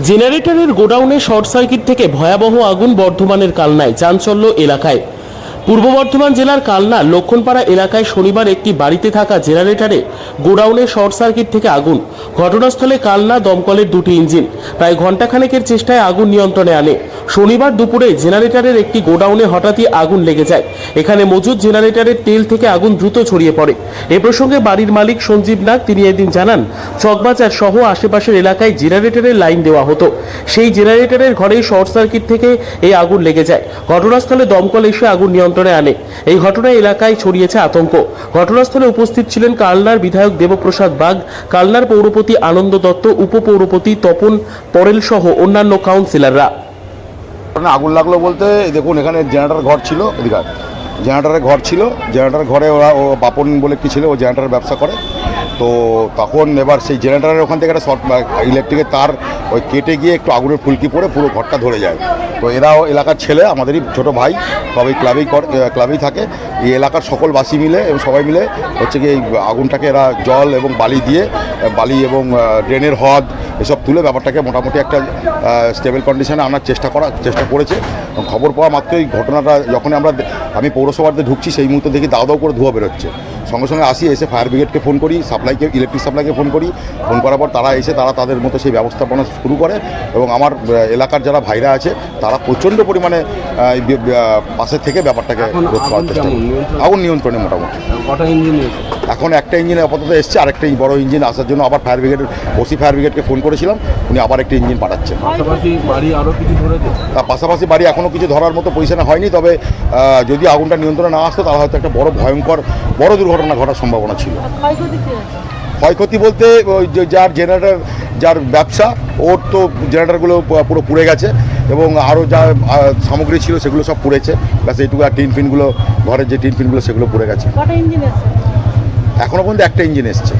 জেনারেটরের গোডাউনে short circuit থেকে ভয়াবহ আগুন বর্ধমানের কালনায়, চাঞ্চল্য এলাকায়। পূর্ব বর্ধমান জেলার কালনা, লক্ষণপাড়া এলাকায় শনিবার একটি বাড়িতে থাকা জেনারেটরে গোডাউনে শর্ট সার্কিট থেকে আগুন। ঘটনাস্থলে কালনা দমকলের দুটি ইঞ্জিন। প্রায় ঘণ্টাখানেকের চেষ্টায় আগুন নিয়ন্ত্রণে আনে। শনিবার দুপুরে জেনারেটরের একটি গোডাউনে হঠাৎই আগুন লেগে যায়। এখানে মজুদ জেনারেটরের তেল থেকে আগুন দ্রুত ছড়িয়ে পড়ে। এ প্রসঙ্গে বাড়ির মালিক সঞ্জীব নাগ তিনি এদিন জানান, চকবাজার সহ আশেপাশের এলাকায় জেনারেটরের লাইন দেওয়া হতো। সেই জেনারেটরের ঘরেই শর্ট সার্কিট থেকে এই আগুন লেগে যায়। ঘটনাস্থলে দমকল এসে আগুন নিয়ন্ত্রণে আনে। এই ঘটনায় এলাকায় ছড়িয়েছে আতঙ্ক। ঘটনাস্থলে উপস্থিত ছিলেন কালনার বিধায়ক দেবপ্রসাদ বাগ, কালনার পৌরপতি আনন্দ দত্ত, উপপৌরপতি তপন পরেল সহ অন্যান্য কাউন্সিলররা। ওখানে আগুন লাগল বলতে দেখুন, এখানে জেনারেটার ঘর ছিল, এদিকে জেনারেটারের ঘর ছিল জেনারেটার ঘরে ওরা, ও বাপন বলে কি ছিল, ও জেনারেটার ব্যবসা করে। তো তখন এবার সেই জেনারেটারের ওখান থেকে একটা শর্ট ইলেকট্রিকের তার ওই কেটে গিয়ে একটু আগুনের ফুলকি পড়ে পুরো ঘরটা ধরে যায়। তো এরাও এলাকার ছেলে, আমাদেরই ছোট ভাই, সবাই ক্লাবেই ক্লাবেই থাকে। এই এলাকার সকল বাসী মিলে, এবং সবাই মিলে হচ্ছে কি এই আগুনটাকে এরা জল এবং বালি দিয়ে বালি এবং ড্রেনের হদ এসব তুলে ব্যাপারটাকে মোটামুটি একটা স্টেবল কন্ডিশনে আনার চেষ্টা করা, চেষ্টা করেছে। খবর পাওয়া মাত্রই ঘটনাটা যখন আমরা আমি পৌরসভাতে ঢুকছি, সেই মুহূর্তে দেখি দাও দাও করে ধোয়া বেরোচ্ছে। সঙ্গে সঙ্গে আসি এসে ফায়ার ব্রিগেডকে ফোন করি সাপ্লাইকে ইলেকট্রিক সাপ্লাইকে ফোন করি। ফোন করার পর তারা এসে তারা তাদের মতো সেই ব্যবস্থাপনা শুরু করে এবং আমার এলাকার যারা ভাইরা আছে তারা প্রচণ্ড পরিমাণে পাশে থেকে ব্যাপারটাকে রোধ করার চেষ্টা নিয়ন্ত্রণে? আগুন নিয়ন্ত্রণে মোটামুটি। এখন একটা ইঞ্জিন আপাতত এসছে আরেকটা এই বড় ইঞ্জিন আসার জন্য আবার ফায়ার ব্রিগেডের ওসি ফায়ার ব্রিগেডকে ফোন করেছিলাম উনি আবার একটা ইঞ্জিন পাঠাচ্ছেন পাশাপাশি বাড়ি আরও কিছু ধরেছে? তার পাশাপাশি বাড়ি এখনও কিছু ধরার মতো পজিশনে হয়নি তবে যদি আগুনটা নিয়ন্ত্রণে না আসতো তাহলে হয়তো একটা বড় ভয়ঙ্কর বড় দুর্ঘটনা ঘটার সম্ভাবনা ছিল। ক্ষয়ক্ষতি বলতে ওই যে যার জেনারেটার যার ব্যবসা ওর তো জেনারেটারগুলো পুরো পুড়ে গেছে এবং আরও যা সামগ্রী ছিল সেগুলো সব পুড়েছে। ব্যাস এইটুকু আর টিন ফিনগুলো ঘরের যে টিন ফিনগুলো সেগুলো পুড়ে গেছে। এখনও পর্যন্ত একটা ইঞ্জিন এসছে।